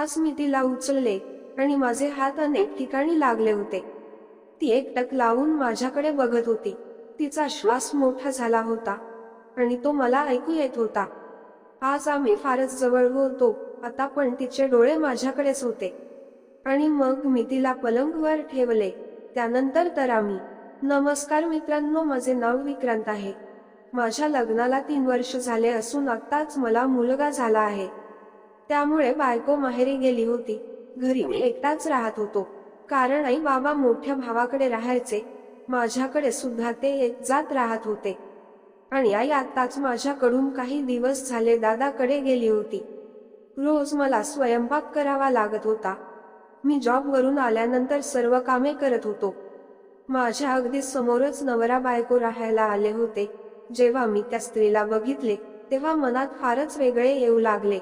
आज मी तिला उचलले आणि माझे हात अनेक ठिकाणी लागले होते. ती एकटक लावून माझ्याकडे बघत होती. तिचा श्वास मोठा झाला होता आणि तो मला ऐकू येत होता. आज आम्ही फारच जवळ होतो आता पण तिचे डोळे माझ्याकडेच होते. आणि मग मी तिला पलंगवर ठेवले त्यानंतर तर आम्ही नमस्कार मित्रांनो माझे नाव विक्रांत आहे. माझ्या लग्नाला तीन वर्ष झाले असून आत्ताच मला मुलगा झाला आहे. त्यामुळे बायको माहेरी गेली होती. घरी मी एकटाच राहत होतो. कारण आई बाबा मोठ्या भावाकडे राहायचे. माझ्याकडे सुद्धा ते एक जात राहत होते. आणि आई आत्ताच माझ्याकडून काही दिवस झाले दादाकडे गेली होती. रोज मला स्वयंपाक करावा लागत होता. मी जॉबवरून आल्यानंतर सर्व कामे करत होतो. माझ्या अगदी समोरच नवरा बायको राहायला आले होते. जेव्हा मी त्या स्त्रीला बघितले तेव्हा मनात फारच वेगळे येऊ लागले.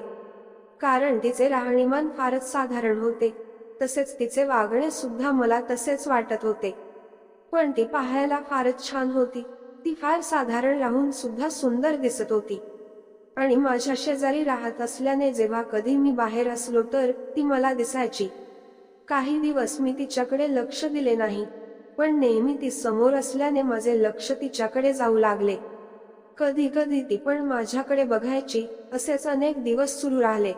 कारण तिचे राहणीमान फारच साधारण होते. तसेच तिचे वागणे सुद्धा मला तसेच वाटत होते. पण ती पाहायला फारच छान होती. ती फार साधारण राहून सुद्धा सुंदर दिसत होती. आणि माझ्या शेजारी राहत असल्याने जेव्हा कधी मी बाहेर असलो तर ती मला दिसायची. काही दिवस मी तिच्याकडे लक्ष दिले नाही. पण नेहमी ती समोर असल्याने माझे लक्ष तिच्याकडे जाऊ लागले. कधी कधी ती पण माझ्याकडे बघायची असेच अनेक दिवस सुरू राहिले.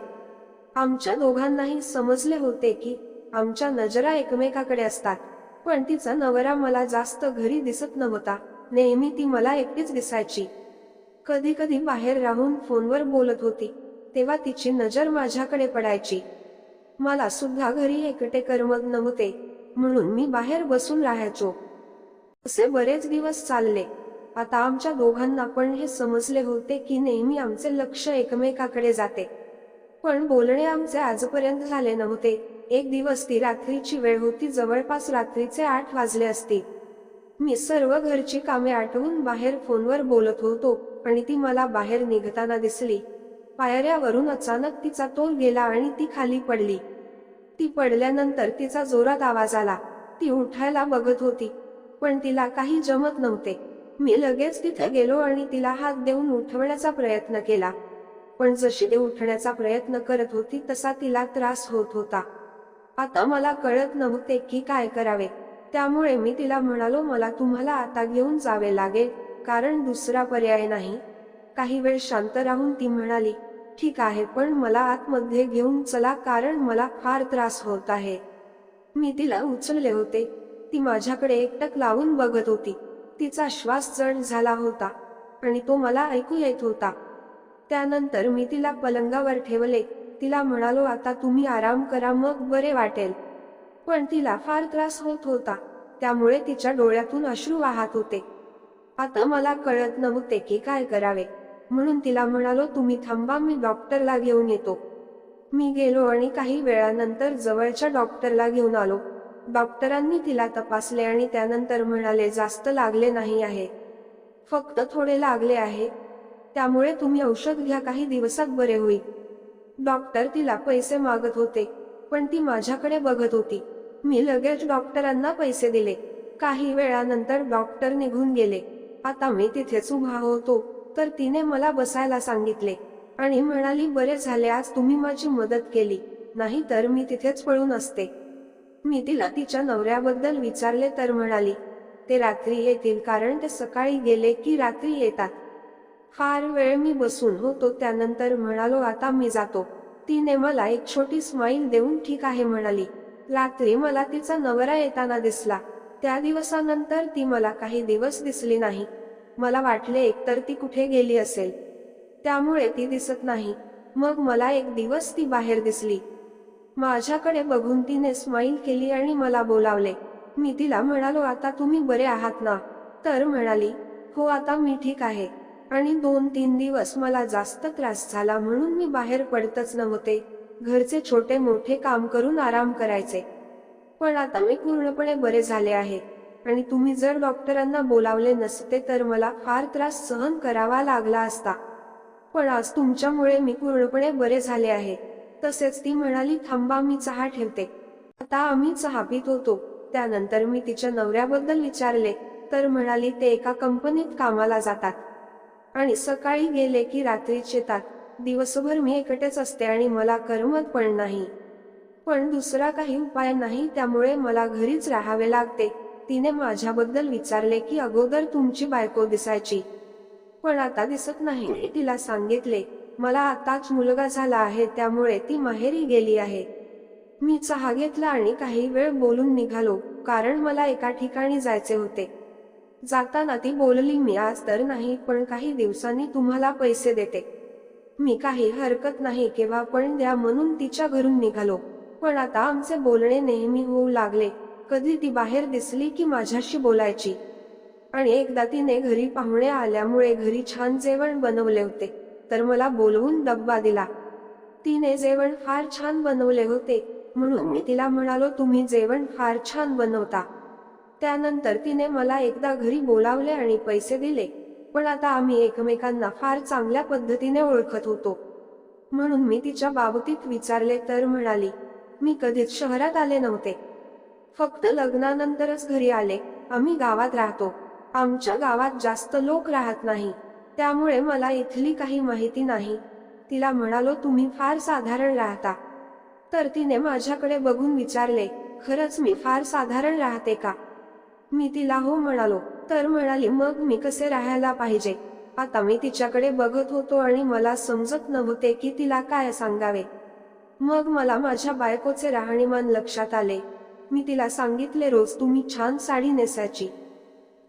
आमच्या दोघांनाही समजले होते की आमच्या नजरा एकमेकाकडे असतात. पण तिचा नवरा मला जास्त घरी दिसत नव्हता. नेहमी ती मला एकटीच दिसायची. कधी कधी बाहेर राहून फोनवर बोलत होती. तेव्हा तिची नजर माझ्याकडे पडायची. मला सुद्धा घरी एकटे करमत नव्हते. म्हणून मी बाहेर बसून राहायचो. असे बरेच दिवस चालले. आता आमच्या दोघांना पण हे समजले होते की नेहमी आमचे लक्ष एकमेकाकडे जाते. पण बोलणे आमचे आजपर्यंत झाले नव्हते. एक दिवस ती रात्रीची वेळ होती जवळपास रात्रीचे आठ वाजले असती. मी सर्व घरची कामे आटवून बाहेर फोनवर बोलत होतो आणि ती मला बाहेर निघताना दिसली. पायऱ्यावरून अचानक तिचा तोल गेला आणि ती खाली पडली. ती पडल्यानंतर तिचा जोरात आवाज आला. ती उठायला बघत होती पण तिला काही जमत नव्हते. मी लगेच तिथे गेलो आणि तिला हात देऊन उठवण्याचा प्रयत्न केला. पण जशी ते उठण्याचा प्रयत्न करत होती तसा तिला त्रास होत होता. आता मला कळत नव्हते की काय करावे. त्यामुळे मी तिला म्हणालो मला तुम्हाला आता घेऊन जावे लागेल कारण दुसरा पर्याय नाही. काही वेळ शांत राहून ती म्हणाली ठीक आहे पण मला आतमध्ये घेऊन चला कारण मला फार त्रास होत आहे. मी तिला उचलले होते. ती माझ्याकडे एकटक लावून बघत होती. तिचा श्वास जड झाला होता आणि तो मला ऐकू येत होता. त्यानंतर मी तिला पलंगावर ठेवले. तिला म्हणालो आता तुम्ही आराम करा मग बरे वाटेल. पण तिला फार त्रास होत होता. त्यामुळे तिच्या डोळ्यातून अश्रू वाहत होते. आता मला कळत नव्हते की काय करावे. म्हणून तिला म्हणालो तुम्ही थांबा मी डॉक्टरला घेऊन येतो. मी गेलो आणि काही वेळानंतर जवळच्या डॉक्टरला घेऊन आलो. डॉक्टरांनी तिला तपासले आणि त्यानंतर म्हणाले जास्त लागले नाही आहे. फक्त थोडे लागले आहे. त्यामुळे तुम्ही औषध घ्या काही दिवसात बरे होईल. डॉक्टर तिला पैसे मागत होते पण ती माझ्याकडे बघत होती. मी लगेच डॉक्टरांना पैसे दिले. काही वेळानंतर डॉक्टर निघून गेले. आता मी तिथेच उभा होतो तर तिने मला बसायला सांगितले. आणि म्हणाली बरे झाले आज तुम्ही माझी मदत केली नाही तर मी तिथेच पळून असते. मी तिला तिच्या नवऱ्याबद्दल विचारले तर म्हणाली ते रात्री येतील कारण ते सकाळी गेले की रात्री येतात. फार वेळ मी बसून होतो त्यानंतर म्हणालो आता मी जातो. तिने मला एक छोटी स्माईल देऊन ठीक आहे म्हणाली. रात्री मला तिचा नवरा येताना दिसला. त्या दिवसानंतर ती मला काही दिवस दिसली नाही. मला वाटले एकतर ती कुठे गेली असेल. त्यामुळे ती दिसत नाही. मग मला एक दिवस ती बाहेर दिसली. माझ्याकडे बघून तिने स्माईल केली आणि मला बोलावले. मी तिला म्हणालो आता तुम्ही बरे आहात ना? तर म्हणाली हो आता मी ठीक आहे. आणि दोन तीन दिवस मला जास्त त्रास झाला म्हणून मी बाहेर पडतच नव्हते. घरचे छोटे मोठे काम करून आराम करायचे. पण आता मी पूर्णपणे बरे झाले आहे. आणि तुम्ही जर डॉक्टरांना बोलावले नसते तर मला फार त्रास सहन करावा लागला असता. पण आज तुमच्यामुळे मी पूर्णपणे बरे झाले आहे. तसेच ती म्हणाली थांबा मी चहा ठेवते. आता आम्ही चहा पित होतो. त्यानंतर मी तिच्या नवऱ्याबद्दल विचारले. तर म्हणाली ते एका कंपनीत कामाला जातात. आणि सकाळी गेले की रात्रीच येतात दिवसभर मी एकटेच असते आणि मला करमत पण नाही. पण दुसरा काही उपाय नाही त्यामुळे मला घरीच राहावे लागते. तिने माझ्याबद्दल विचारले की अगोदर तुमची बायको दिसायची. पण आता दिसत नाही. मी तिला सांगितले मला आताच मुलगा झाला आहे त्यामुळे ती माहेरी गेली आहे. मी चहा घेतला आणि काही वेळ बोलून निघालो कारण मला एका ठिकाणी जायचे होते. जाताना ती बोलली मी आज तर नाही पण काही दिवसांनी तुम्हाला पैसे देते. मी काही हरकत नाही केव्हा पण द्या म्हणून तिच्या घरून निघालो. पण आता आमचे बोलणे नेहमी होऊ लागले. कधी ती बाहेर दिसली की माझ्याशी बोलायची? आणि एकदा तिने घरी पाहुणे आल्यामुळे घरी छान जेवण बनवले होते तर मला बोलवून डब्बा दिला. तिने जेवण फार छान बनवले होते म्हणून मी तिला म्हणालो तुम्ही जेवण फार छान बनवता. त्यानंतर तिने मला एकदा घरी बोलावले आणि पैसे दिले. पण आता आम्ही एकमेकांना फार चांगल्या पद्धतीने ओळखत होतो. म्हणून मी तिच्या बाबतीत विचारले तर म्हणाली मी कधीच शहरात आले नव्हते. फक्त लग्नानंतरच घरी आले. आम्ही गावात राहतो. आमच्या गावात जास्त लोक राहत नाही. त्यामुळे मला इथली काही माहिती नाही. तिला म्हणालो तुम्ही फार साधारण राहता. तर तिने माझ्याकडे बघून विचारले खरंच मी फार साधारण राहते का? मी तिला हो म्हणालो. तर म्हणाली मग मी कसे राहायला पाहिजे? आता मी तिच्याकडे बघत होतो आणि मला समजत नव्हते की तिला काय सांगावे. मग मला माझ्या बायकोचे राहणीमान लक्षात आले. मी तिला सांगितले रोज तुम्ही छान साडी नेसायची.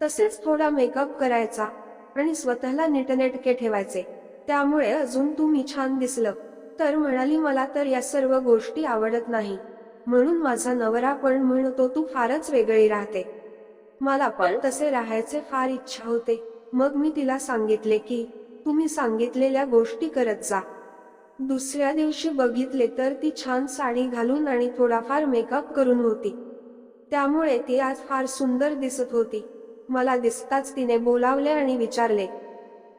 तसेच थोडा मेकअप करायचा आणि स्वतःला नीटनेटके ठेवायचे. त्यामुळे अजून तुम्ही छान दिसलं. तर म्हणाली मला तर या सर्व गोष्टी आवडत नाही. म्हणून माझा नवरा पण म्हणतो तू फारच वेगळी राहते. मला पण तसे राहायचे फार इच्छा होते. मग मी तिला सांगितले की तुम्ही सांगितलेल्या गोष्टी करत जा. दुसऱ्या दिवशी बघितले तर ती छान साडी घालून आणि थोडाफार मेकअप करून होती. त्यामुळे ती आज फार सुंदर दिसत होती. मला दिसताच तिने बोलावले आणि विचारले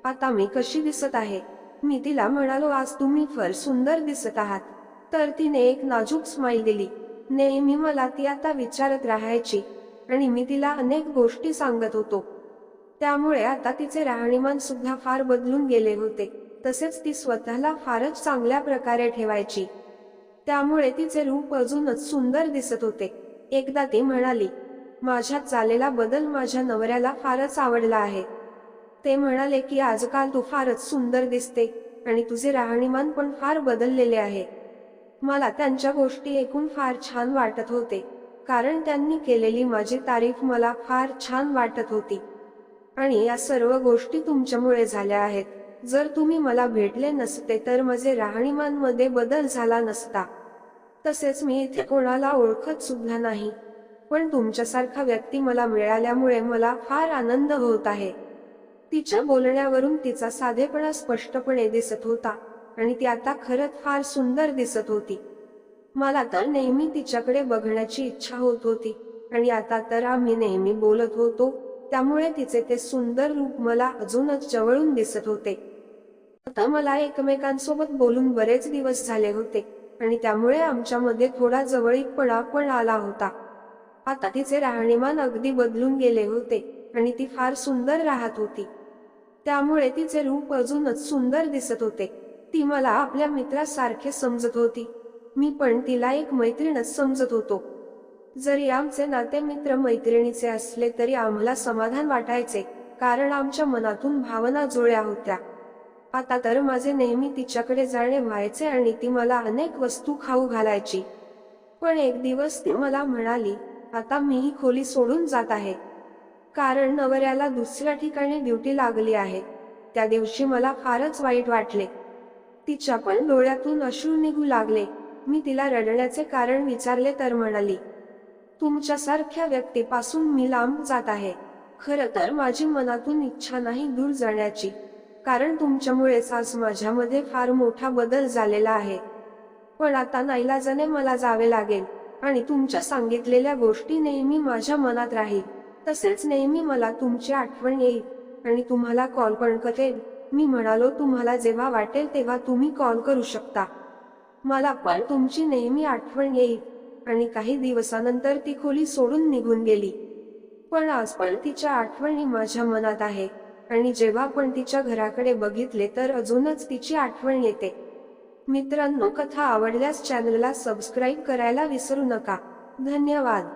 आता मी कशी दिसत आहे मी तिला म्हणालो आज तुम्ही फार सुंदर दिसत आहात तर तिने एक नाजूक स्माईल दिली. नेहमी मला ती आता विचारत राहायची. आणि मी तिला अनेक गोष्टी सांगत होतो. त्यामुळे आता तिचे राहणीमान सुद्धा फार बदलून गेले होते. तसेच ती स्वतःला फारच चांगल्या प्रकारे ठेवायची. त्यामुळे तिचे रूप अजूनच सुंदर दिसत होते. एकदा ती म्हणाली माझ्यात झालेला बदल माझ्या नवऱ्याला फारच आवडला आहे. ते म्हणाले की आजकाल तू फारच सुंदर दिसते आणि तुझे राहणीमान पण फार बदललेले आहे. मला त्यांच्या गोष्टी ऐकून फार छान वाटत होते. कारण त्यांनी केलेली माझी तारीफ मला फार छान वाटत होती. आणि या सर्व गोष्टी तुमच्यामुळे झाल्या आहेत. जर तुम्ही मला भेटले नसते तर माझे राहणीमानमध्ये बदल झाला नसता. तसेच मी इथे कोणाला ओळखत सुद्धा नाही. पण तुमच्यासारखा व्यक्ती मला मिळाल्यामुळे मला फार आनंद होत आहे. तिच्या बोलण्यावरून तिचा साधेपणा स्पष्टपणे दिसत होता. आणि ती आता खरंच फार सुंदर दिसत होती. मला तर नेहमी तिच्याकडे बघण्याची इच्छा होत होती. आणि आता तर आम्ही नेहमी बोलत होतो. त्यामुळे तिचे ते सुंदर रूप मला अजूनच जवळून दिसत होते. आता मला एकमेकांसोबत बोलून बरेच दिवस झाले होते. आणि त्यामुळे आमच्यामध्ये थोडा जवळीकपणा पण आला होता. आता तिचे राहणीमान अगदी बदलून गेले होते. आणि ती फार सुंदर राहत होती. त्यामुळे तिचे रूप अजूनच सुंदर दिसत होते. ती मला आपल्या मित्रासारखे समजत होती. मी पण तिला एक मैत्रीणच समजत होतो. जरी आमचे नाते मित्र मैत्रिणीचे असले तरी आम्हाला समाधान वाटायचे कारण आमच्या मनातून भावना जुळ्या होत्या. आता तर माझे नेहमी तिच्याकडे जाणे व्हायचे आणि ती मला अनेक वस्तू खाऊ घालायची. पण एक दिवस ती मला म्हणाली आता मी ही खोली सोडून जात आहे. कारण नवऱ्याला दुसऱ्या ठिकाणी ड्युटी लागली आहे. त्या दिवशी मला फारच वाईट वाटले. तिच्या पण डोळ्यातून अश्रू निघू लागले. मी तिला रडण्याचे कारण विचारले तर म्हणाली तुमच्यासारख्या व्यक्तीपासून मी लांब जात आहे. खरं तर माझी मनातून इच्छा नाही दूर जाण्याची. कारण तुमच्यामुळेच आज माझ्यामध्ये फार मोठा बदल झालेला आहे. पण आता नाईलाजाने मला जावे लागेल आणि तुमच्या सांगितलेल्या गोष्टी नेहमी माझ्या मनात राहील. तसेच नेहमी मला तुमची आठवण येईल आणि तुम्हाला कॉल पण करेल मी म्हणालो तुम्हाला जेव्हा वाटेल तेव्हा तुम्ही कॉल करू शकता. मला पण तुमची नेहमी आठवण येईल. आणि काही दिवसानंतर ती खोली सोडून निघून गेली. पण आज पण तिच्या आठवणी माझ्या मनात आहे. आणि जेव्हा पण तिच्या घराकडे बघितले तर अजूनच तिची आठवण येते. मित्रांनो कथा आवडल्यास चॅनलला सबस्क्राईब करायला विसरू नका. धन्यवाद.